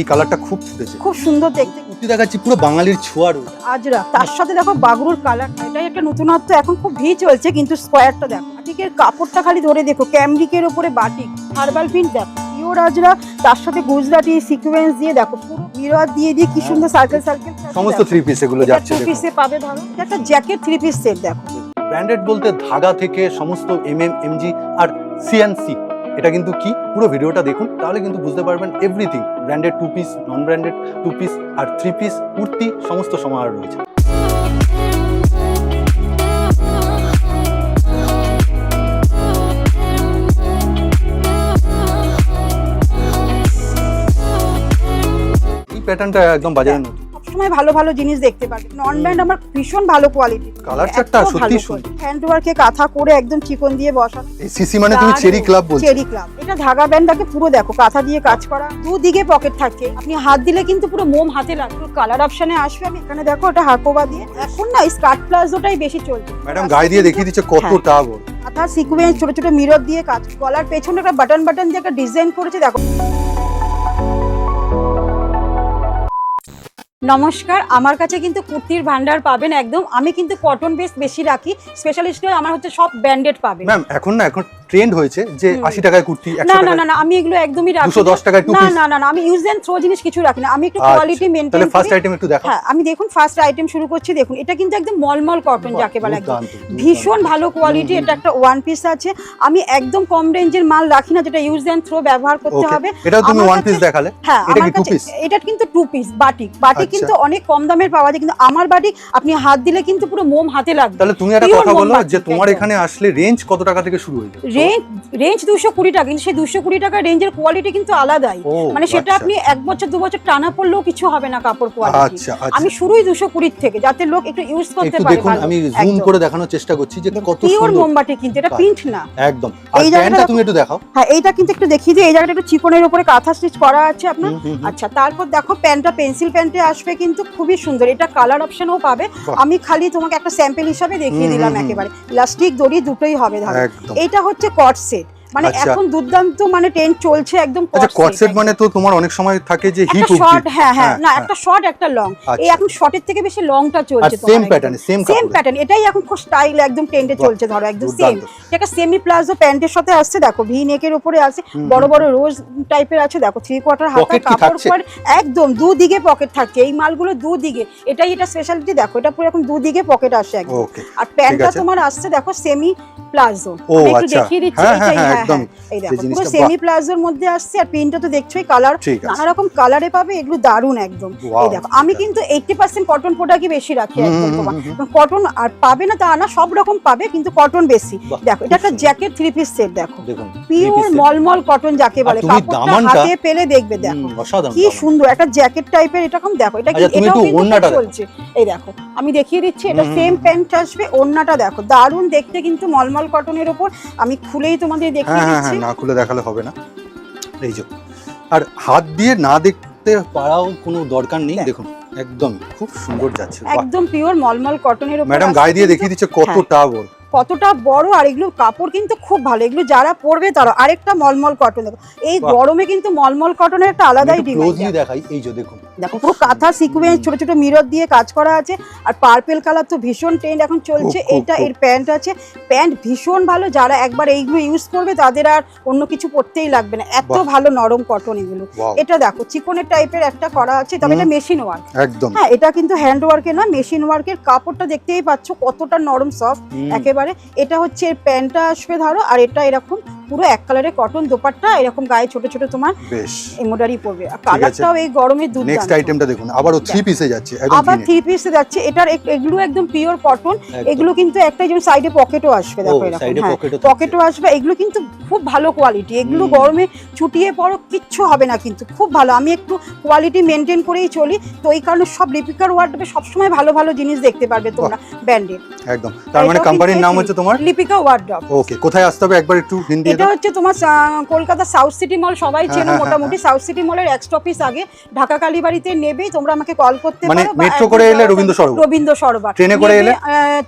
এই কালারটা খুব ফুটেছে খুব সুন্দর দেখতে। কুর্তি দেখাচ্ছি পুরো বাঙালির ছোঁয়া রয়েছে। আজরা তার সাথে দেখো বাগরুর কালার এটাই একটা নতুনত্ব এখন খুব ভি চলছে কিন্তু স্কোয়ারটা দেখো। বাটিকের কাপড়টা খালি ধরে দেখো ক্যামরিকের উপরে বাটিক হার্বাল প্রিন্ট দেখো। পিওর আজরা তার সাথে গুজরাটি সিকোয়েন্স দিয়ে দেখো পুরো মিরর দিয়ে দিয়ে কি সুন্দর সার্কেল সার্কেল সমস্ত থ্রি পিস এগুলো যাচ্ছে থ্রি পিসে পাবে ধরো। একটা জ্যাকেট থ্রি পিস সেট দেখো। ব্র্যান্ডেড বলতে ধাগা থেকে সমস্ত এম এম এমজি আর সিএনসি এটা কিন্তু কি? পুরো ভিডিওটা দেখুন, তাহলে কিন্তু বুঝতে পারবেন everything branded two piece non branded two piece আর থ্রি পিস কুর্তি, সমস্ত সমাহার রয়েছে। প্যাটার্নটা একদম বাজারে নতুন সবসময় ভালো ভালো জিনিস দেখতে পাবে। নন ব্র্যান্ড আমার ভীষণ ভালো কোয়ালিটি কালার চারটা সত্যি সুন্দর। হ্যান্ড ওয়ার্কে কাঁথা করে একদম চিকন দিয়ে বসা। এই সিসি মানে তুমি চেরি ক্লাব বলছো। চেরি ক্লাব এটা ধাগা ব্যান্ডটাকে পুরো দেখো কাঁথা দিয়ে কাজ করা। দুদিকে পকেট থাকে। আপনি হাত দিলে কিন্তু পুরো মোম হাতে লাগবে কালার অপশনে আসবে। আমি এখানে দেখো এটা হাকোবা দিয়ে। এখন না স্কার্ট প্লাজোটাই বেশি চলছে ম্যাডাম গায়ে দিয়ে দেখিয়ে দিচ্ছে কতটা বড় কাঁথা সিকুয়েন্স ছোট ছোট মিরর দিয়ে কাজ। গলার পেছনে একটা বাটন বাটন দিয়ে একটা ডিজাইন করেছে দেখো। নমস্কার, আমার কাছে কিন্তু কুর্তির ভান্ডার পাবেন একদম। আমি কিন্তু কটন বেস বেশি রাখি স্পেশালিস্ট আমার হচ্ছে সব ব্যান্ডেড পাবেন। এখন না, এখন ট্রেন্ড হয়েছে যে। আশি টাকায় কুর্তি না না না না আমি এগুলো একদমই রাখি দুশো না। দশ টাকায় টু না পিস না না না আমি ইউজ এন্ড থ্রো জিনিস কিছু রাখি না আমি একটু আচ্ছা। কোয়ালিটি মেনটেন তাহলে ফার্স্ট আইটেম একটু দেখো হ্যাঁ আমি দেখুন ফার্স্ট আইটেম শুরু করছি দেখুন এটা কিন্তু একদম মলমল কটন যাকে বলে একদম। ভীষণ ভালো কোয়ালিটি এটা একটা ওয়ান পিস আছে আমি একদম কম রেঞ্জের মাল রাখি না যেটা ইউজ এন্ড থ্রো ব্যবহার করতে হবে এটাও তুমি ওয়ান পিস দেখালে হ্যাঁ এটা কি কাছে piece? এটা কিন্তু টু পিস বাটিক বাটিক আচ্ছা। কিন্তু অনেক কম দামের পাওয়া যায় কিন্তু আমার বাটিক আপনি হাত দিলে কিন্তু পুরো মোম হাতে লাগবে তাহলে তুমি একটা কথা বলো যে তোমার এখানে আসলে রেঞ্জ কত টাকা থেকে শুরু হয়ে যাবে রেঞ্জ রেঞ্জ দুশো কুড়ি টাকা কিন্তু সেই দুশো কুড়ি টাকা রেঞ্জের কোয়ালিটি কিন্তু আলাদাই। মানে সেটা আচ্ছা। আপনি এক বছর দু বছর টানা পড়লেও কিছু হবে না কাপড় কোয়ালিটি আচ্ছা আমি আচ্ছা শুরুই দুশো কুড়ির থেকে যাতে লোক একটু ইউজ করতে পারে দেখুন আমি জুম করে দেখানোর চেষ্টা করছি যে কত পিওর মোমবাতি কিন্তু এটা প্রিন্ট না। একদম। এই জায়গাটা তুমি একটু দেখাও। হ্যাঁ এইটা কিন্তু একটু দেখিয়ে দিই এই জায়গাটা একটু চিকনের উপরে কাঁথা স্টিচ করা আছে আপনার। আচ্ছা তারপর দেখো প্যান্টটা পেন্সিল প্যান্টে আসবে কিন্তু খুবই সুন্দর। এটা কালার অপশনও পাবে। আমি খালি তোমাকে একটা স্যাম্পল হিসাবে দেখিয়ে দিলাম। একেবারে। ইলাস্টিক দড়ি দুটোই হবে ধরো। একদম। এইটা হচ্ছে কট মানে আচ্ছা। এখন দুর্দান্ত মানে ট্রেন্ড চলছে একদম আচ্ছা কট সেট মানে তো তোমার অনেক সময় থাকে যে হিপ শর্ট হ্যাঁ হ্যাঁ না হ্যাঁ। একটা শর্ট একটা লং এই আচ্ছা। এখন শর্টের থেকে বেশি লংটা চলছে সেম প্যাটার্নে সেম সেম প্যাটার্ন এটাই এখন খুব স্টাইল একদম ট্রেন্ডে চলছে ধরো একদম সেম এটা সেমি প্লাজো প্যান্টের সাথে আসছে দেখো ভি নেকের উপরে আছে বড় বড় রোজ টাইপের আছে দেখো থ্রি কোয়ার্টার হাতা কাপড় পর একদম দুদিকে পকেট থাকছে এই মালগুলো দুদিকে এটাই এটা স্পেশালিটি দেখো এটা পুরো এখন দুদিকে পকেট আসে একদম। আর প্যান্টটা তোমার আসছে দেখো সেমি প্লাজো একটু আচ্ছা। দেখিয়ে দিচ্ছি হ্যাঁ, এটাই, হ্যাঁ। এই দেখো পুরো সেমি প্লাজোর মধ্যে আসছে আর প্রিন্টটা তো দেখছোই কালার নানা রকম কালারে পাবে এগুলো দারুণ একদম। এই দেখো আমি কিন্তু এইটটি পার্সেন্ট কটন প্রোডাক্টই বেশি রাখি একদম তোমার। কটন আর পাবে না তা না সব রকম পাবে কিন্তু কটন বেশি। দেখো এটা একটা। জ্যাকেট থ্রি পিস সেট দেখো। পিওর মলমল কটন যাকে বলে কাপড়টা হাতে পেলে দেখবে দেখো। কি সুন্দর একটা জ্যাকেট টাইপের এটা কম দেখো এটা কি আচ্ছা, এটাও কিন্তু দেখো। চলছে। এই দেখো আমি দেখিয়ে দিচ্ছি এটা সেম প্যান্ট আসবে ওড়নাটা দেখো। দারুণ দেখতে কিন্তু মলমল কটনের উপর আমি খুলেই তোমাদের দেখিয়ে হ্যাঁ হ্যাঁ হ্যাঁ না খুলে দেখালে হবে না। এই যে আর হাত দিয়ে না দেখতে পারাও কোনো দরকার নেই দেখুন একদম খুব সুন্দর যাচ্ছে। একদম পিওর মলমল কটনের উপর ম্যাডাম গায়ে দিয়ে দেখিয়ে দিচ্ছে কতটা বড়। কতটা বড় আর এগুলো কাপড় কিন্তু খুব ভালো এগুলো যারা পরবে তারা আরেকটা মলমল কটন দেখো এই গরমে কিন্তু মলমল কটনের একটা আলাদাই ডিমান্ড দেখাই এই যে দেখুন দেখো পুরো কাঁথা সিকুয়েন্স ছোট ছোট মিরর দিয়ে কাজ করা আছে আর পার্পেল কালার তো ভীষণ ট্রেন্ড এখন চলছে এটা এর প্যান্ট আছে। প্যান্ট ভীষণ ভালো যারা একবার এইগুলো ইউজ করবে তাদের আর অন্য কিছু পরতেই লাগবে না। এত ভালো নরম কটন এগুলো। এটা দেখো চিকনের টাইপের একটা করা আছে তবে এটা মেশিন ওয়ার্ক একদম। হ্যাঁ এটা কিন্তু হ্যান্ড ওয়ার্কের না মেশিন ওয়ার্কের কাপড়টা দেখতেই পাচ্ছ কতটা নরম সফট একেবারে। এটা হচ্ছে এর প্যান্টটা আসবে ধরো আর এটা এরকম পুরো এক কালারের কটন দোপাট্টা এরকম গায়ে ছোট ছোট তোমার বেশ। এমব্রয়ডারি পড়বে আর। কালারটাও এই গরমে নেক্সট আইটেমটা দেখুন আবারও থ্রি পিসে যাচ্ছে একদম আবার। থ্রি পিসে যাচ্ছে এটার এগুলো একদম পিওর কটন এগুলো কিন্তু একটা যেমন সাইডে পকেটও আসবে দেখো এরকম সাইডে হ্যাঁ পকেটও পকেটও আসবে এগুলো কিন্তু খুব ভালো কোয়ালিটি এগুলো গরমে পড়ো কিচ্ছু হবে না কিন্তু খুব ভালো আমি একটু কোয়ালিটি মেনটেন করেই চলি তো এই কারণে সব লিপিকার ওয়ার্ডে সবসময় ভালো ভালো জিনিস দেখতে পারবে তোমরা ব্র্যান্ডের একদম তার মানে কোম্পানির নাম হচ্ছে তোমার? লিপিকা ওয়ার্ডব ওকে কোথায় আসতে হবে একবার একটু হিন্দি এটা হচ্ছে তোমার কলকাতা সাউথ সিটি মল সবাই হ্যাঁ, চেনো হ্যাঁ, মোটামুটি সাউথ সিটি মলের এক্স অফিস আগে ঢাকা কালীবাড়িতে নেবেই তোমরা আমাকে কল করতে মানে পারো মেট্রো করে এলে রবীন্দ্র সরোবর? রবীন্দ্র সরোবর। ট্রেনে করে এলে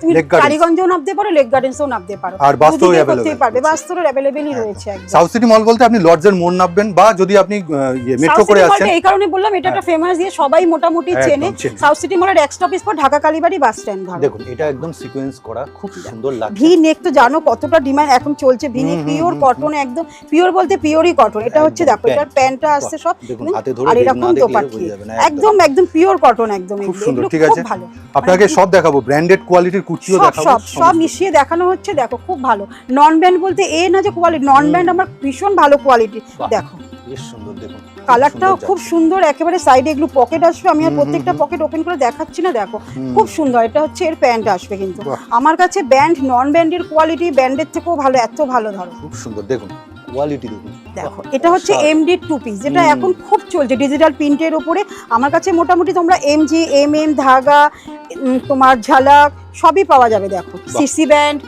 তুমি। কালীগঞ্জেও নামতে পারো লেক গার্ডেন্সও নামতে পারো। আর দুদিকে available করতেই পারবে রয়েছে। বাস্তবের অ্যাভেলেবেলই রয়েছে একদম। সাউথ সিটি মল বলতে আপনি লর্ডসের মোড় নামবেন বা যদি আপনি ইয়ে মেট্রো করে সিটি আসছেন মলটা এই কারণে বললাম এটা একটা ফেমাস দিয়ে সবাই মোটামুটি চেনে। সাউথ সিটি মলের এক্স অফিস পর ঢাকা কালীবাড়ি বাস স্ট্যান্ড ধরো দেখুন এটা একদম সিকোয়েন্স করা খুব সুন্দর লাগছে। ভি নেক তো জানো কতটা ডিমান্ড এখন চলছে ভি নেক পিওর কটন একদম পিওর বলতে পিওরই কটন এটা হচ্ছে দেখো এটার প্যান্টটা আসছে সব দেখুন হাতে ধরে আর এরকম দেখলে দোপাট্টি যাবে না একদম একদম পিওর কটন একদম। খুব সুন্দর, ঠিক আছে। ভালো। আপনাকে সব দেখাবো ব্র্যান্ডেড কোয়ালিটির কুর্তিও দেখাবো সব সব মিশিয়ে দেখানো হচ্ছে দেখো খুব ভালো। নন ব্যান্ড বলতে এ না যে কোয়ালিটি নন আমার ভীষণ ভালো কোয়ালিটি দেখো। বেশ সুন্দর দেখুন কালারটাও খুব সুন্দর একেবারে সাইডে এগুলো পকেট আসবে আমি আর প্রত্যেকটা পকেট ওপেন করে দেখাচ্ছি না দেখো। খুব সুন্দর এটা হচ্ছে এর প্যান্ট আসবে কিন্তু। আমার কাছে ব্যান্ড নন ব্যান্ডের কোয়ালিটি ব্যান্ডের থেকেও ভালো এত ভালো ধরো। খুব সুন্দর দেখুন। কোয়ালিটি দেখুন। দেখো এটা হচ্ছে এমডি টু পিস যেটা এখন খুব চলছে ডিজিটাল প্রিন্টের উপরে। আমার কাছে মোটামুটি তোমরা এমজি এম এম ধাগা তোমার ঝালাক সবই পাওয়া যাবে দেখো। সিসি ব্যান্ড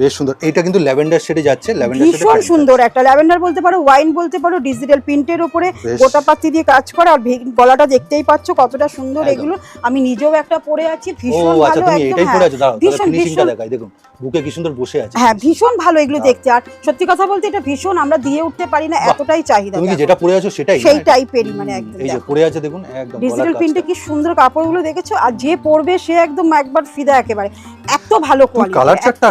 বেশ সুন্দর। এটা কিন্তু ল্যাভেন্ডার শেডে যাচ্ছে ল্যাভেন্ডার ভীষণ সুন্দর একটা ল্যাভেন্ডার বলতে পারো ওয়াইন বলতে পারো ডিজিটাল প্রিন্টের উপরে গোটা পাতি দিয়ে কাজ করা আর গলাটা দেখতেই পাচ্ছ কতটা সুন্দর এগুলো। আমি নিজেও একটা পরে আছি ভীষণ আচ্ছা ভালো এটাই পরে হ্যাঁ আছো? দাঁড়াও ভীষণ, ফিনিশিংটা ভীষণ। দেখাই দেখুন বুকে কি সুন্দর বসে আছে। হ্যাঁ ভীষণ ভালো এগুলো দেখতে আর সত্যি কথা বলতে এটা ভীষণ আমরা দিয়ে উঠতে পারি না। এতটাই চাহিদা তুমি। যেটা পরে আছো সেটাই? সেই টাইপেরই মানে একদম এই যে পরে আছে দেখুন একদম ডিজিটাল প্রিন্টে কি সুন্দর কাপড়গুলো দেখেছ আর যে পরবে সে একদম একবার ফিদা একেবারে এত ভালো কোয়ালিটি colour chart টা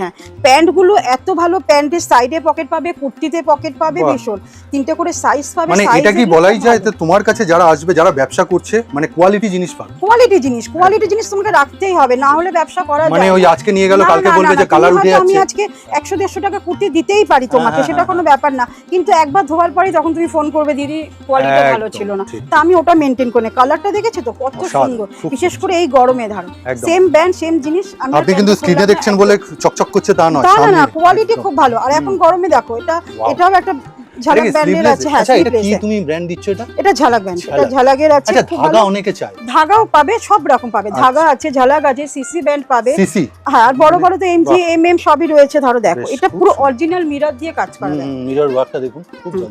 হ্যাঁ। প্যান্টগুলো এত ভালো প্যান্টের সাইডে পকেট পাবে কুর্তিতে পকেট পাবে ভীষণ। তিনটে করে সাইজ পাবে মানে এটা কি বলাই যায় যে তোমার কাছে যারা আসবে যারা ব্যবসা করছে মানে কোয়ালিটি জিনিস পাবে? কোয়ালিটি জিনিস কোয়ালিটি জিনিস তোমাকে রাখতেই হবে না হলে ব্যবসা করা মানে ওই আজকে নিয়ে গেল কালকে বলবে যে কালার উঠে হয়তো আমি আজকে একশো দেড়শো টাকা কুর্তি দিতেই পারি তোমাকে হ্যাঁ, সেটা হ্যাঁ, কোনো ব্যাপার না। কিন্তু একবার ধোয়ার পরেই তখন তুমি ফোন করবে দিদি কোয়ালিটি ভালো ছিল না। তা আমি ওটা মেনটেন করে কালারটা দেখেছ তো? কত সুন্দর। বিশেষ করে এই গরমে ধরো। সেম ব্যান্ড সেম জিনিস আমি আপনি কিন্তু স্ক্রিনে দেখছেন। বলে চকচক করছে তা নয় তা না না কোয়ালিটি খুব ভালো। আর এখন গরমে দেখো এটা এটাও একটা ঝালাক ব্র্যান্ডের আছে হ্যাঁ আচ্ছা এটা কি তুমি ব্র্যান্ড দিচ্ছ এটা? এটা ঝালাক ব্র্যান্ড এটা ঝালাকের আছে আচ্ছা ধাগা অনেকে চায়। ধাগাও পাবে সব রকম পাবে। ধাগা আছে ঝালাক আছে সিসি ব্যান্ড পাবে। সিসি হ্যাঁ আর বড় বড় তো এমজি এম এম সবই রয়েছে ধরো দেখো। এটা পুরো অরিজিনাল মিরর দিয়ে কাজ করা মিরর ওয়ার্কটা দেখুন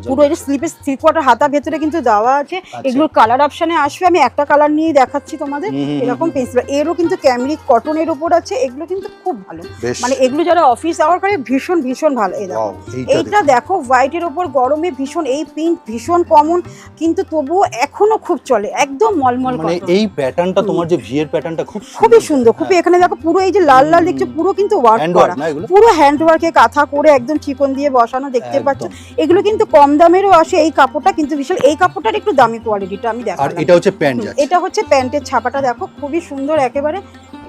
পুরো এটা স্লিপের থ্রি কোয়ার্টার হাতা ভেতরে কিন্তু দেওয়া আছে। আচ্ছা। এগুলোর কালার অপশনে আসবে আমি একটা কালার নিয়ে দেখাচ্ছি তোমাদের। এরকম পেন্সিল এরও কিন্তু ক্যামরিক কটনের উপর আছে এগুলো কিন্তু খুব ভালো। মানে এগুলো যারা অফিস আওয়ার করে ভীষণ ভীষণ ভালো এই দেখো। এইটা। দেখো হোয়াইটের ওপর গরমে ভীষণ এই পিঙ্ক ভীষণ কমন কিন্তু তবুও এখনও খুব চলে একদম মলমল মানে এই প্যাটার্নটা তোমার যে ভিয়ের প্যাটার্নটা খুব খুবই সুন্দর খুবই এখানে দেখো পুরো এই যে লাল লাল দেখছ পুরো কিন্তু ওয়ার্ক করা। পুরো হ্যান্ড ওয়ার্কে কাঁথা করে একদম চিকন দিয়ে বসানো দেখতে। পাচ্ছ? এগুলো কিন্তু কম দামেরও আসে এই কাপড়টা কিন্তু বিশাল এই কাপড়টার একটু দামি কোয়ালিটিটা আমি আর এটা হচ্ছে প্যান্ট এটা হচ্ছে প্যান্টের ছাপাটা দেখো খুবই সুন্দর একেবারে।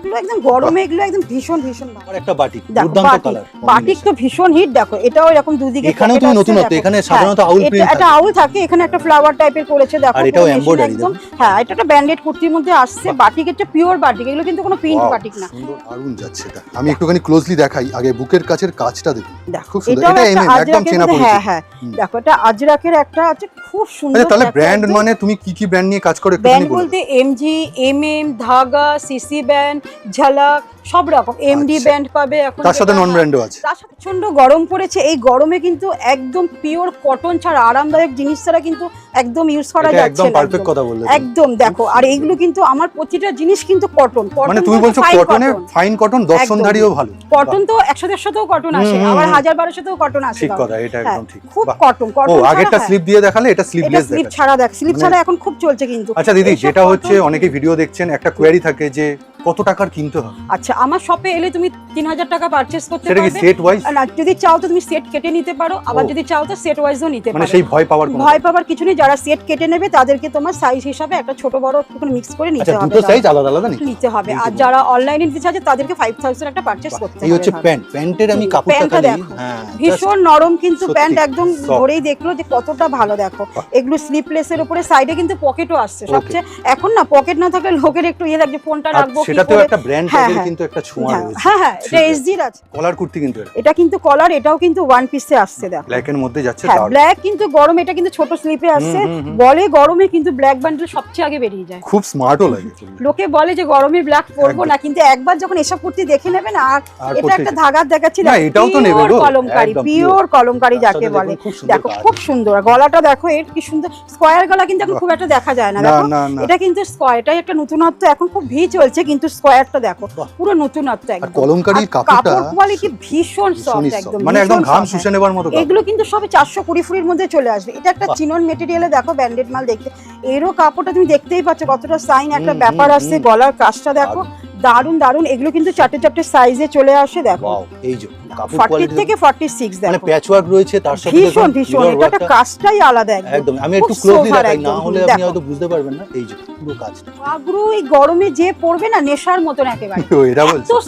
এগুলো একদম গরমে এগুলো একদম ভীষণ ভীষণ ভালো। আর একটা বাটিক দুর্দান্ত কালার বাটিক তো ভীষণ হিট দেখো এটাও এরকম দুদিকে এখানেও তুমি নতুনত্ব এখানে হ্যাঁ, সাধারণত আউল প্রিন্ট একটা আউল থাকে এখানে একটা ফ্লাওয়ার টাইপের করেছে দেখো আর এটাও embroidery একদম। হ্যাঁ এটা একটা ব্যান্ডেড কুর্তির মধ্যে আসছে বাটিক একটা পিওর বাটিক এগুলো কিন্তু কোনো প্রিন্ট বাটিক না। সুন্দর দারুণ যাচ্ছে এটা। আমি একটুখানি ক্লোজলি দেখাই আগে বুকের কাছের কাজটা দেখুন। দেখো। এটা একটা একদম চেনা মধ্যে- হ্যাঁ হ্যাঁ দেখো এটা আজরাকের একটা আছে খুব সুন্দর তাহলে ব্র্যান্ড মানে তুমি কি কি ব্র্যান্ড নিয়ে কাজ করো বলো। বলতে MG M M Dhaga CC band Jhalak সব রকম। এমডি আচ্ছা। ব্যান্ড পাবে এখন তার সাথে নন ব্র্যান্ডও আছে। তার সাথে প্রচণ্ড গরম পড়েছে। এই গরমে কিন্তু একদম পিওর কটন ছাড়া আরামদায়ক জিনিস ছাড়া কিন্তু একদম ইউজ করা যাচ্ছে একদম পারফেক্ট কথা বললে একদম দেখো আর এইগুলো কিন্তু আমার প্রতিটা জিনিস কিন্তু কটন মানে তুমি বলছো কটনে ফাইন কটন দর্শনধারীও ভালো। কটন তো একশো দেড়শোতেও কটন আসে আবার হুম। হাজার বারোশোতেও কটন আসে ঠিক কথা এটা হ্যাঁ, একদম ঠিক। খুব বাহ। কটন ও কটন আগেরটা স্লিপ দিয়ে দেখালে এটা স্লিপলেস স্লিপ ছাড়া দেখ স্লিপ মানে- ছাড়া এখন খুব চলছে কিন্তু। আচ্ছা দিদি যেটা হচ্ছে অনেকে ভিডিও দেখছেন একটা কোয়ারি থাকে যে কত টাকার কিনতে হবে? আচ্ছা আমার শপে এলে তুমি তিন হাজার টাকা পারচেস করতে পারবে। সেট ওয়াইজ না, যদি চাও তো তুমি সেট কেটে নিতে পারো আবার যদি চাও তো সেট ওয়াইজও নিতে মানে পারো। সেই ভয় পাওয়ার কোনো ভয় পাবার কিছু নেই যারা সেট কেটে নেবে তাদেরকে তোমার সাইজ হিসাবে একটা ছোট বড় একটু মিক্স করে নিতে আচ্ছা হবে দুটো সাইজ আলাদা আলাদা নিতে হবে। আর যারা অনলাইনে নিতে চাচ্ছে তাদেরকে ফাইভ থাউজেন্ড একটা পারচেস করতে হবে এই হচ্ছে প্যান্ট প্যান্টের আমি কাপড়টা দেখো। হ্যাঁ ভীষণ নরম কিন্তু প্যান্ট একদম। ধরেই দেখল যে কতটা ভালো দেখো। এগুলো স্লিপলেসের উপরে সাইডে কিন্তু পকেটও আসছে। সবচেয়ে এখন না পকেট না থাকলে লোকের একটু ইয়ে লাগছে ফোনটা রাখব সেটাতেও করে- একটা ব্র্যান্ড হ্যাঁ। কিন্তু একটা ছোঁয়া হ্যাঁ রয়েছে। হ্যাঁ হ্যাঁ এটা আছে। এসজির আছে। কলার কুর্তি কিন্তু এটা। কিন্তু কলার এটাও কিন্তু ওয়ান পিসে আসছে দেখো। ব্ল্যাক এর মধ্যে যাচ্ছে হ্যাঁ ব্ল্যাক কিন্তু গরম এটা কিন্তু ছোট স্লিপে আসছে। বলে গরমে কিন্তু ব্ল্যাক বান্ডেল সবচেয়ে আগে বেরিয়ে যায়। খুব স্মার্টও লাগে লোকে বলে যে গরমে ব্ল্যাক পরবো না কিন্তু একবার যখন এসব কুর্তি দেখে নেবেন আর এটা একটা ধাগার দেখাচ্ছি না, এটাও তো নেবে কলমকারি পিওর কলমকারি যাকে বলে। দেখো খুব সুন্দর। গলাটা দেখো এর কি সুন্দর। স্কোয়ার গলা কিন্তু এখন খুব একটা দেখা যায় না দেখো। এটা কিন্তু স্কোয়ার এটাই একটা নতুনত্ব এখন খুব ভি চলছে কিন্তু স্কোয়ারটা দেখো। পুরো নতুনত্ব একদম। কলমকারির কাপড়টা কোয়ালিটি ভীষণ সফট একদম মানে একদম ঘাম শুষে। নেবার মতো এগুলো কিন্তু সবে চারশো কুড়ি ফুটির মধ্যে চলে আসবে। এটা একটা চিনন মেটেরিয়ালে দেখো ব্যান্ডেড মাল দেখতে। এরও কাপড়টা তুমি দেখতেই পাচ্ছ কতটা সাইন একটা ব্যাপার আসছে গলার কাজটা দেখো দারুণ দারুণ এগুলো কিন্তু চারটে চারটে সাইজে চলে আসে দেখো। এই যে ফর্টি থেকে ফর্টি সিক্স মানে দেখো। রয়েছে তার সাথে ভীষণ ভীষণ। এটা একটা কাজটাই আলাদা একদম। একদম। আমি একটু ক্লোজলি দেখাই না হলে আপনি হয়তো বুঝতে পারবেন না। এই যে পুরো কাজটা বাগরু এই গরমে যে পরবে না নেশার মতন একেবারে। এটা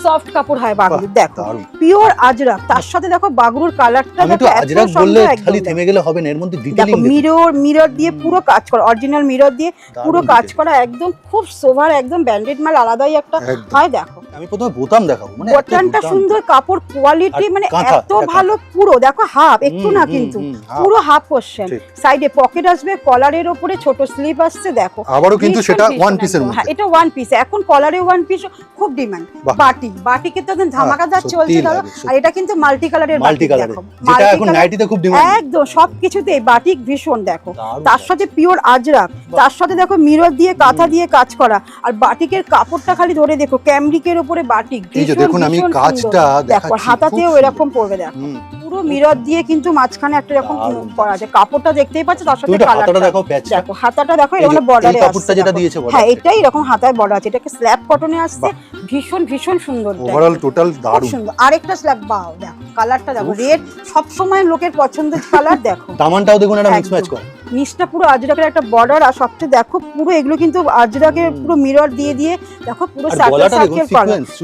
সফট কাপড় হয় বাগরুর দেখো। পিওর আজরাক তার সাথে দেখো বাগরুর কালারটা দেখো আজরাক বললে খালি থেমে গেলে হবে না এর মধ্যে দেখো ডিটেইলিং মিরর মিরর দিয়ে পুরো কাজ করা অরিজিনাল মিরর দিয়ে পুরো কাজ করা একদম খুব সোভার একদম ব্যান্ডেড মাল আলাদাই একটা হয় দেখো। আমি প্রথমে বোতাম দেখাবো মানে দুর্দান্ত। সুন্দর কাপড় কোয়ালিটি মানে এত ভালো পুরো দেখো হাফ একটু না কিন্তু পুরো হাফ ঠিক। সাইডে পকেট আসবে কলারের ওপরে ছোট স্লিপ আসছে দেখো। আবারও কিন্তু সেটা ওয়ান পিসের মধ্যে। হ্যাঁ এটা ওয়ান পিস এখন কলারে ওয়ান পিস খুব ডিমান্ড। বাটিক। বাটিকে তো একদম ধামাকাদার সত্যিই চলছে ধরো আর এটা কিন্তু মাল্টি কালারের মাল্টি কালারের যেটা এখন নাইটিতে খুব ডিমান্ড একদম সবকিছুতেই বাটিক ভীষণ দেখো। তার সাথে পিওর আজরাক তার সাথে দেখো মিরর দিয়ে কাঁথা দিয়ে কাজ করা। আর বাটিকের কাপড়টা খালি ধরে দেখো ক্যামরিকের উপরে বাটিক। দেখুন আমি কাজটা দেখো হাতাতেও এরকম পড়বে দেখো। পুরো মিরর দিয়ে কিন্তু মাঝখানে একটা এরকম। করা আছে। কাপড়টা দেখতেই পাচ্ছ তার সাথে কালারটা দেখো দেখো হাতাটা দেখো এখানে এরকম বর্ডারে আছে কাপড়টা যেটা দিয়েছে হ্যাঁ এটাই এরকম হাতায় বর্ডার আছে। এটাকে স্ল্যাব কটনে আসছে। ভীষণ ভীষণ সুন্দর। ওভারঅল টোটাল দারুণ। সুন্দর। আরেকটা স্ল্যাব বাও দেখো কালারটা দেখো। রেড সব সময় লোকের পছন্দের কালার দেখো। দামানটাও দেখুন এটা মিক্স ম্যাচ করে। নিচটা পুরো আজরাকের একটা বর্ডার আর সবচেয়ে দেখো পুরো এগুলো কিন্তু আজরাকে। পুরো মিরর দিয়ে দিয়ে দেখো পুরো গলাটা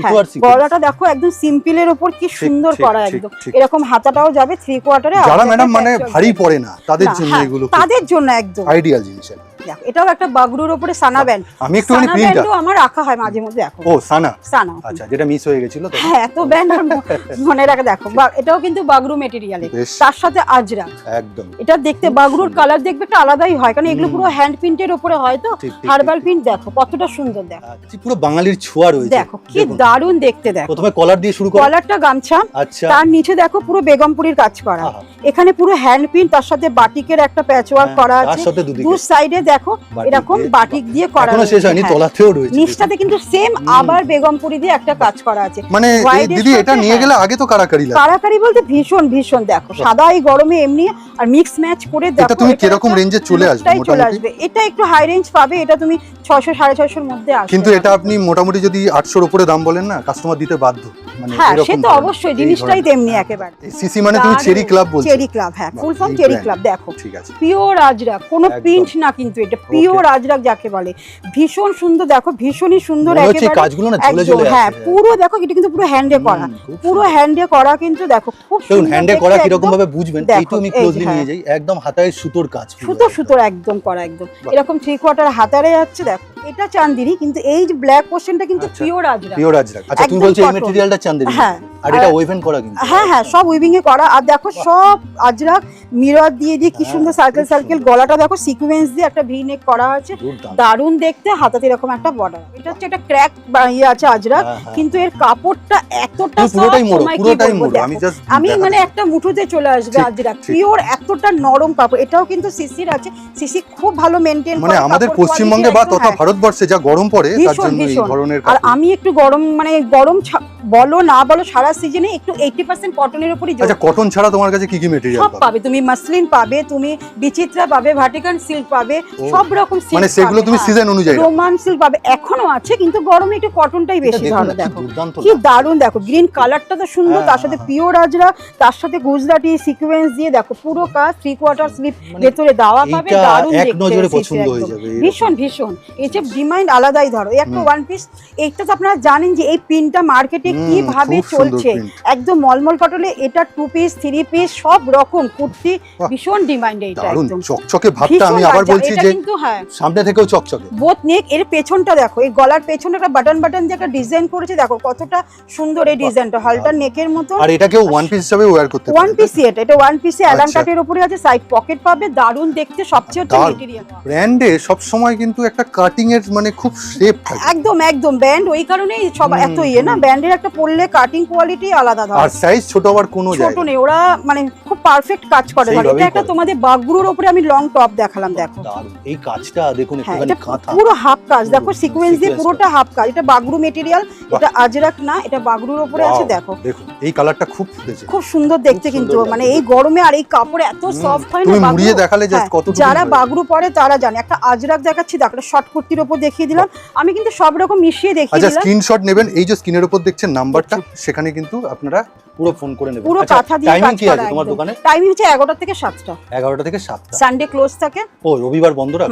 হ্যাঁ, গলাটা দেখো একদম সিম্পলের উপর কি সুন্দর করা একদম। এরকম হাতাটাও যাবে থ্রি কোয়ার্টারে যারা ম্যাডাম মানে ভারী পড়ে না তাদের জন্য হ্যাঁ, এগুলো তাদের জন্য একদম। আইডিয়াল জিনিস একদম। দেখো এটাও একটা বাগরুর ওপরে সানা ব্যান্ড। আমি সানা ব্যান্ডও আমার রাখা হয় মাঝে মধ্যে ও সানা? সানা। আচ্ছা যেটা মিস হয়ে গেছিল তো হ্যাঁ এত ব্যান্ড মনে রাখা দেখো এটাও কিন্তু বাগরু মেটেরিয়ালে তার সাথে আজরা। একদম। এটা দেখতে বাগরুর কালার দেখবে একটা আলাদাই হয় কারণ এগুলো পুরো হ্যান্ড প্রিন্টের উপরে হয় তো। হার্বাল প্রিন্ট দেখো কতটা সুন্দর দেখো। আচ্ছা, পুরো বাঙালির ছোঁয়া রয়েছে। দেখো কি। দারুণ দেখতে দেখো। প্রথমে কলার দিয়ে শুরু করো। কলারটা গামছা। আচ্ছা। তার নিচে দেখো পুরো বেগমপুরির কাজ করা। এখানে পুরো হ্যান্ড প্রিন্ট তার সাথে বাটিকের একটা প্যাচ ওয়ার্ক করা আছে। দু সাইডে দেখো এরকম বাটিক দিয়ে করা এখনও শেষ হয়নি হ্যাঁ। তলাতেও রয়েছে নিচটাতে কিন্তু। সেম আবার বেগমপুরি দিয়ে একটা কাজ করা আছে। মানে এর দিদি এটা নিয়ে হ্যাঁ। গেলে আগে তো কারাকারি লাগে কারাকারি বলতে ভীষণ ভীষণ দেখো সাদা এই গরমে এমনি আর মিক্স ম্যাচ করে দেখো এটা তুমি কীরকম রেঞ্জে চলে আসবে চলে আসবে। এটা একটু হাই রেঞ্জ পাবে এটা তুমি ছয়শো সাড়ে ছয়শোর মধ্যে আসবে। কিন্তু এটা আপনি মোটামুটি যদি আটশোর উপরে দাম বলেন না কাস্টমার দিতে বাধ্য। মানে হ্যাঁ সে তো অবশ্যই জিনিসটাই তেমনি একেবারে। সিসি মানে তুমি চেরি ক্লাব বলছো। চেরি ক্লাব হ্যাঁ ফুল ফর্ম চেরি ক্লাব দেখো। ঠিক আছে। পিওর আজরাক কোনো। প্রিন্ট না কিন্তু এটা পিওর আজরাক যাকে বলে। ভীষণ সুন্দর দেখো ভীষণই সুন্দর একেবারে। কাজগুলো না ঝুলে একদম ঝুলে হ্যাঁ পুরো দেখো এটা কিন্তু পুরো হ্যান্ডে করা। পুরো হ্যান্ডে করা কিন্তু দেখো খুব সুন্দর হ্যান্ডে করা একদম। কীরকম ভাবে বুঝবেন এইটু আমি ক্লোজলি হ্যাঁ। নিয়ে যাই একদম হাতায় সুতোর কাজ সুতো সুতোর একদম। করা একদম। এরকম থ্রি কোয়ার্টার হাতারে যাচ্ছে দেখো। এটা চান্দিনী কিন্তু এই যে ব্ল্যাক পোর্শনটা কিন্তু। পিওর আজরাক পিওর আজরাক আচ্ছা তুমি বলছো এই। মেটেরিয়ালটা চান্দের হ্যাঁ। আর এটা ওয়েভেন করা কিন্তু। হ্যাঁ হ্যাঁ সব উইভিং এ করা। আর দেখো সব আজরাক মিরর দিয়ে দিয়ে কি হ্যাঁ, সুন্দর সার্কেল সার্কেল গলাটা দেখো সিকোয়েন্স দিয়ে একটা ভি নেক করা আছে। দারুণ দেখতে হাতাতে এরকম একটা বর্ডার এটা হচ্ছে একটা ক্র্যাক ইয়ে আছে আজরাক হ্যাঁ, হ্যাঁ। কিন্তু এর কাপড়টা এতটা পুরোটাই মোড়ো পুরোটাই আমি জাস্ট আমি মানে একটা মুঠোতে চলে আসবে আজরাক পিওর এতটা নরম কাপড়। এটাও কিন্তু সিসির আছে। সিসি খুব ভালো মেনটেন মানে আমাদের পশ্চিমবঙ্গে বা তথা ভারতবর্ষে যা গরম পড়ে তার জন্য এই ধরনের আর আমি একটু গরম মানে গরম ছা- বলো না বলো সারা সিজনে একটু এইটি পার্সেন্ট কটনের উপরই আচ্ছা কটন ছাড়া তোমার কাছে কি কি মেটেরিয়াল সব পাবে? তুমি মাসলিন পাবে তুমি বিচিত্রা পাবে ভাটিকান সিল্ক পাবে সব রকম সিল্ক মানে সেগুলো তুমি সিজন অনুযায়ী রোমান সিল্ক পাবে এখনও আছে কিন্তু গরমে একটু কটনটাই বেশি ধরো দেখো। কি। দারুণ দেখো গ্রিন কালারটা তো সুন্দর হ্যাঁ, তার সাথে হ্যাঁ, পিওর আজরা তার সাথে গুজরাটি সিকোয়েন্স দিয়ে দেখো পুরো কাজ থ্রি কোয়ার্টার স্লিপ ভেতরে দাওয়া পাবে দারুণ এক দেখতে নজরে পছন্দ হয়ে যাবে ভীষণ ভীষণ। এই যে ডিমান্ড আলাদাই ধরো একটা ওয়ান পিস এইটা তো আপনারা জানেন যে এই পিনটা মার্কেটে হুম, সুন্দর চলছে। একদম মলমল কটলে এটা টু পিস থ্রি পিস সব রকম কুর্তি ভীষণ ডিমান্ড এটা একদম। চকচকে ভাবটা আমি আবার বলছি যে হ্যাঁ। সামনে থেকেও চকচকে। বোথ নেক এর পেছনটা দেখো এই গলার পেছনে একটা বাটন বাটন দিয়ে একটা ডিজাইন করেছে দেখো কতটা সুন্দর এই ডিজাইনটা হালটার নেকের মতো আর এটাকেও ওয়ান পিস হিসাবে ওয়্যার করতে ওয়ান পিস এটা এটা ওয়ান পিসে অ্যালান। কাটের উপরে আছে সাইড পকেট পাবে দারুণ দেখতে সবচেয়ে হচ্ছে। মেটেরিয়াল ব্র্যান্ডে সব সময় কিন্তু একটা কাটিং এর মানে খুব শেপ থাকে। একদম একদম ব্যান্ড ওই কারণেই সব এত ইয়ে না। ব্যান্ডের একটা পরলে কাটিং কোয়ালিটি আলাদা ধর আর সাইজ ছোট আবার কোনো ছোট নেই ওরা মানে খুব পারফেক্ট কাজ করে। সেইভাবেই এটা একটা তোমাদের বাগগুরুর উপরে আমি লং টপ দেখালাম দেখো। এই কাজটা দেখুন হ্যাঁ একটুখানি কাঁথা। পুরো হাফ কাজ। দেখো সিকোয়েন্স দিয়ে পুরোটা হাফ কাজ। এটা বাগরু মেটেরিয়াল এটা আজরাক না এটা বাগরুর উপরে আছে Wow, দেখো। এই কালারটা খুব ফুটেছে। খুব সুন্দর দেখতে কিন্তু মানে এই গরমে আর এই কাপড় এত সফট হয় না তুমি মুড়িয়ে দেখালে যে হ্যাঁ, কতটুকু যারা বাগরু পরে তারা জানে। একটা আজরাক দেখাচ্ছি দেখো একটা শর্ট কুর্তির উপর দেখিয়ে দিলাম। আমি কিন্তু সব রকম মিশিয়ে দেখিয়ে দিলাম আচ্ছা দিলাম। স্ক্রিনশট নেবেন। এই যে স্ক্রিনের উপর দেখছেন নাম্বারটা সেখানে কিন্তু আপনারা পুরো ফোন করে নেবেন। পুরো আচ্ছা কাঁথা দিয়ে টাইমিং কি আছে তোমার দোকানে? টাইমিং হচ্ছে এগারোটা থেকে সাতটা। এগারোটা থেকে সাতটা। সানডে ক্লোজ থাকে। ও রবিবার বন্ধ রাখ?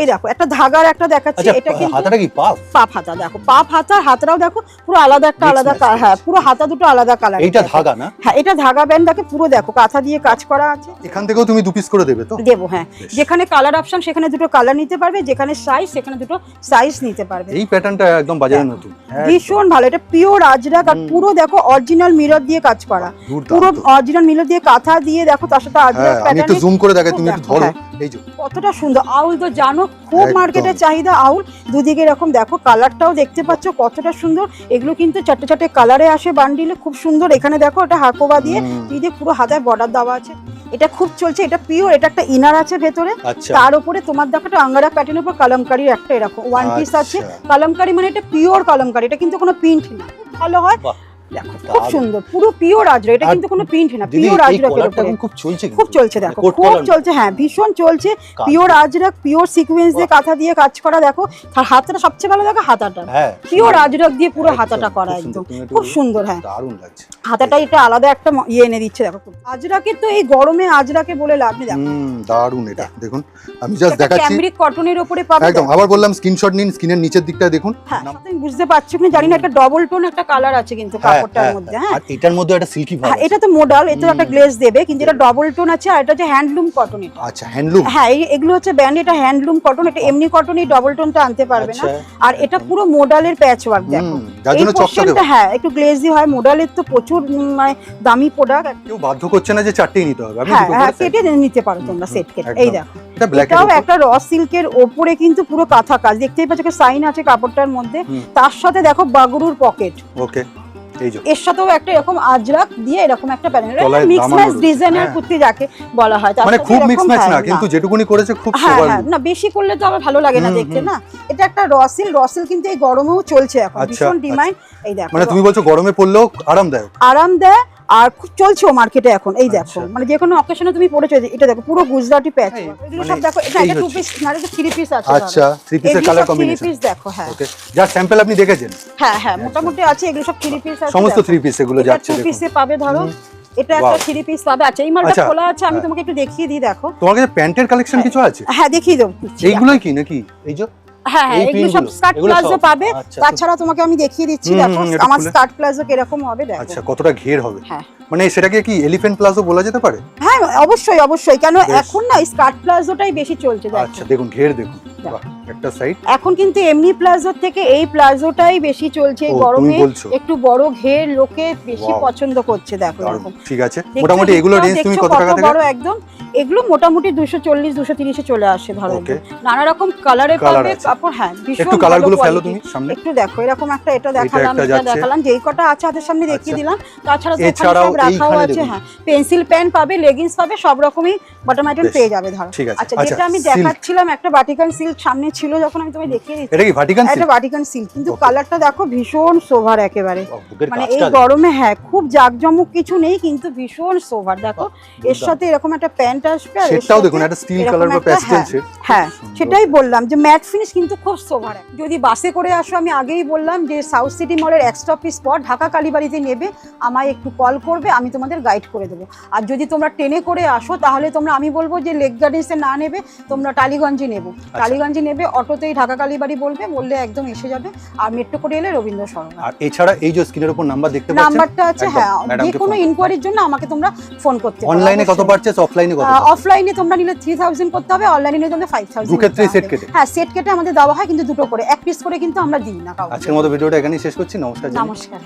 এই দেখো একটা ধাগার একটা দেখাচ্ছি আচ্ছা এটা কিন্তু হাতাটা কি পাফ? পাপ হাতা দেখো পাপ হাতা হাতটাও দেখো পুরো আলাদা একটা আলাদা match কা- হ্যাঁ পুরো হাতা দুটো আলাদা কালার এইটা ধাগা না? হ্যাঁ এটা ধাগা ব্যান্ড দেখে পুরো দেখো কাঁথা দিয়ে কাজ করা আছে। এখান থেকেও তুমি দু পিস করে দেবে তো? দেবো হ্যাঁ। যেখানে কালার অপশন সেখানে দুটো কালার নিতে পারবে যেখানে সাইজ সেখানে দুটো সাইজ নিতে পারবে। এই প্যাটার্নটা একদম বাজারে নতুন। ভীষণ ভালো এটা পিওর আজরাক আর পুরো দেখো অরিজিনাল মিরর দিয়ে কাজ করা। পুরো অরিজিনাল মিরর দিয়ে কাঁথা দিয়ে দেখো তার সাথে প্যাটার্ন আমি একটু জুম করে দেখাই তুমি একটু ধরো হ্যাঁ। এই যে। কতটা সুন্দর। আউল তো জানো খুব মার্কেটে মার্কেটের চাহিদা আউল। দুদিকে এরকম দেখো কালারটাও দেখতে পাচ্ছ কতটা সুন্দর। এগুলো কিন্তু চারটে চারটে কালারে আসে বান্ডিলে খুব সুন্দর। এখানে দেখো এটা হাকোবা দিয়ে দিয়ে পুরো হাতায় বর্ডার দেওয়া আছে। এটা খুব চলছে এটা পিওর এটা একটা ইনার আছে ভেতরে। আচ্ছা। তার উপরে তোমার দেখো একটা আঙ্গারা প্যাটার্নের উপর কলমকারির একটা এরকম ওয়ান পিস আছে। কালামকারি কলমকারি মানে এটা পিওর কলমকারি এটা কিন্তু কোনো প্রিন্ট না। ভালো হয়। দেখো খুব সুন্দর পুরো পিওর আজরা এটা কিন্তু কোনো প্রিন্ট না পিওর এই আজরাকের কলারটা উপরে এখন খুব চলছে খুব চলছে দেখো খুব চলছে হ্যাঁ ভীষণ চলছে পিওর আজরাক পিওর সিকোয়েন্স দিয়ে কাঁথা দিয়ে কাজ করা দেখো আর হাতটা সবচেয়ে ভালো দেখো হাতাটা। হ্যাঁ পিওর আজরাক দিয়ে পুরো হাতাটা করা একদম। খুব সুন্দর হ্যাঁ। দারুণ লাগছে। হাতাটা এটা আলাদা একটা ইয়ে এনে দিচ্ছে দেখো। আজরাকে তো এই গরমে আজরাকে বলে লাভ নেই দেখো। হুম দারুণ এটা দেখুন আমি জাস্ট দেখাচ্ছি। ক্যামরিক কটনের উপরে একদম আবার বললাম স্ক্রিনশট নিন স্ক্রিনের নিচের দিকটা দেখুন। হ্যাঁ বুঝতে পারছ কিনা জানি না একটা ডবল টোন একটা কালার আছে কিন্তু হ্যাঁ, হ্যাঁ, মধ্যে হ্যাঁ আর এটার মধ্যে একটা সিল্কি ভাব হ্যাঁ এটা তো মোডাল এটা একটা গ্লেজ দেবে কিন্তু এটা ডবল টোন আছে আর এটা হচ্ছে হ্যান্ডলুম কটন এটা। আচ্ছা হ্যান্ডলুম হ্যাঁ এগুলো হচ্ছে ব্যান্ড এটা হ্যান্ডলুম কটন এটা এমনি কটন এই ডবল টোনটা আনতে পারবে না। আচ্ছা। আর এটা পুরো মোডালের প্যাচ ওয়ার্ক দেখো যার জন্য চকচকে হ্যাঁ একটু গ্লেজি হয় মোডালের তো প্রচুর মানে দামি প্রোডাক্ট কেউ বাধ্য করছে না যে চারটেই নিতে হবে হ্যাঁ হ্যাঁ কেটে নিতে পারো তোমরা সেট কেটে। এই দেখো। এটাও একটা র সিল্কের ওপরে কিন্তু পুরো কাঁথা কাজ। দেখতেই পাচ্ছ সাইন আছে কাপড়টার মধ্যে। তার সাথে দেখো বাগরুর পকেট ওকে যে এর সাথেও একটা এরকম আজরাক দিয়ে এরকম একটা প্যানেল মিক্স ম্যাচ ডিজাইনের হ্যাঁ। কুর্তি যাকে বলা হয় মানে খুব মিক্স ম্যাচ হ্যাঁ, না কিন্তু যেটুকুনি করেছে খুব হ্যাঁ সোবার হ্যাঁ না বেশি করলে তো আবার ভালো লাগে না দেখতে না। এটা একটা রসিল রসিল কিন্তু এই গরমেও চলছে এখন আচ্ছা, ভীষণ ডিমান্ড এই দেখো মানে তুমি বলছো গরমে পড়লেও আরাম দেয়? আরাম দেয় আর খুব চলছেও মার্কেটে এখন এই দেখো। আচ্ছা। মানে যে কোনো অকেশনে তুমি পড়েছো এটা দেখো পুরো গুজরাটি প্যাচ এগুলো মানে সব দেখো এটা এটা টু পিস না এটা থ্রি পিস আছে আচ্ছা থ্রি পিসের কালার কম্বিনেশন পিস দেখো হ্যাঁ। ওকে যার স্যাম্পল আপনি দেখেছেন। হ্যাঁ হ্যাঁ মোটামুটি আছে এগুলো সব থ্রি পিস আছে সমস্ত থ্রি পিস এগুলো যাচ্ছে টু পিসে পাবে ধরো। এটা একটা থ্রি পিস পাবে। আচ্ছা এই মালটা আচ্ছা, খোলা আছে আমি হ্যাঁ। তোমাকে একটু দেখিয়ে দিই দেখো। তোমার কাছে প্যান্টের কালেকশন কিছু আছে? হ্যাঁ দেখিয়ে দেবো। এইগুলোই কি নাকি? এই যে হ্যাঁ হ্যাঁ এই এগুলো সব স্কার্ট প্লাজো পাবে। আচ্ছা, তাছাড়া তোমাকে আমি দেখিয়ে দিচ্ছি দেখো আমার। স্কার্ট প্লাজো কীরকম হবে দেখো। আচ্ছা কতটা ঘের হবে? হ্যাঁ। মানে সেটাকে কি এলিফ্যান্ট প্লাজো বলা যেতে পারে? হ্যাঁ অবশ্যই অবশ্যই। কেন এখন না স্কার্ট প্লাজোটাই বেশি চলছে আচ্ছা দেখুন ঘের দেখুন। বাহ একটা সাইড এখন কিন্তু এমনি প্লাজোর থেকে এই প্লাজোটাই বেশি চলছে গরমে একটু বড় ঘের লোকে বেশি পছন্দ করছে দেখো এরকম। ঠিক আছে। মোটামুটি এগুলো রেঞ্জ তুমি কত টাকা থেকে? বড় একদম। এগুলো মোটামুটি দুশো চল্লিশ দুশো তিরিশে চলে আসে ধরো। নানা রকম কালারে পাবে কাপড় হ্যাঁ ভীষণ একটু ভালো কালারগুলো ফেলো তুমি সামনে। একটু দেখো এরকম একটা এটা দেখালাম এটা দেখালাম। যেই কটা আছে হাতের সামনে দেখিয়ে আচ্ছা। দিলাম। তাছাড়া তো সব রাখাও আছে হ্যাঁ। পেন্সিল প্যান পাবে লেগিংস পাবে সব রকমই বটম আইটেম পেয়ে যাবে ধরো। আচ্ছা আচ্ছা যেটা আমি দেখাচ্ছিলাম একটা বাটিকান সিল্ক সামনে ছিল যখন আমি তোমায় দেখিয়ে দিচ্ছি। এটা কি ভাটিকান একটা বাটিকান সিল্ক কিন্তু কালারটা দেখো ভীষণ সোভার একেবারে। মানে এই গরমে হ্যাঁ খুব জাকজমক কিছু নেই কিন্তু ভীষণ সোভার দেখো এর সাথে এরকম একটা প্যান্ট আসবে আর সেটাও দেখুন একটা স্টিল কালার বা প্যাস্টেল হ্যাঁ, শেড হ্যাঁ সেটাই বললাম যে ম্যাট ফিনিশ কিন্তু খুব সোভার যদি বাসে করে আসো আমি আগেই বললাম যে সাউথ সিটি মলের এক্সট্রা অফিস স্পট ঢাকা কালীবাড়িতে নেবে আমায় একটু কল করবে আমি তোমাদের গাইড করে দেবো। আর যদি তোমরা ট্রেনে করে আসো তাহলে তোমরা আমি বলব যে লেক গার্ডেন্সে না নেবে তোমরা টালিগঞ্জে নেব। টালিগঞ্জ রাজগঞ্জে নেবে অটোতেই ঢাকা কালীবাড়ি বলবে বললে একদম এসে যাবে। আর মেট্রো করে এলে রবীন্দ্র সরোবর আর এছাড়া এই যে স্ক্রিনের উপর নাম্বার দেখতে পাচ্ছেন? নাম্বারটা আছে হ্যাঁ যে কোনো ইনকোয়ারির জন্য আমাকে তোমরা ফোন করতে পারো, অনলাইনে কত। পারচেস অফলাইনে কত অফলাইনে তোমরা নিলে থ্রি থাউজেন্ড করতে হবে অনলাইনে নিলে তোমরা ফাইভ থাউজেন্ড দু ক্ষেত্রেই সেট কেটে। হ্যাঁ সেট কেটে আমাদের দেওয়া হয় কিন্তু দুটো করে এক পিস করে কিন্তু আমরা দিই না কাউকে। আজকের মতো ভিডিওটা এখানেই শেষ করছি নমস্কার নমস্কার।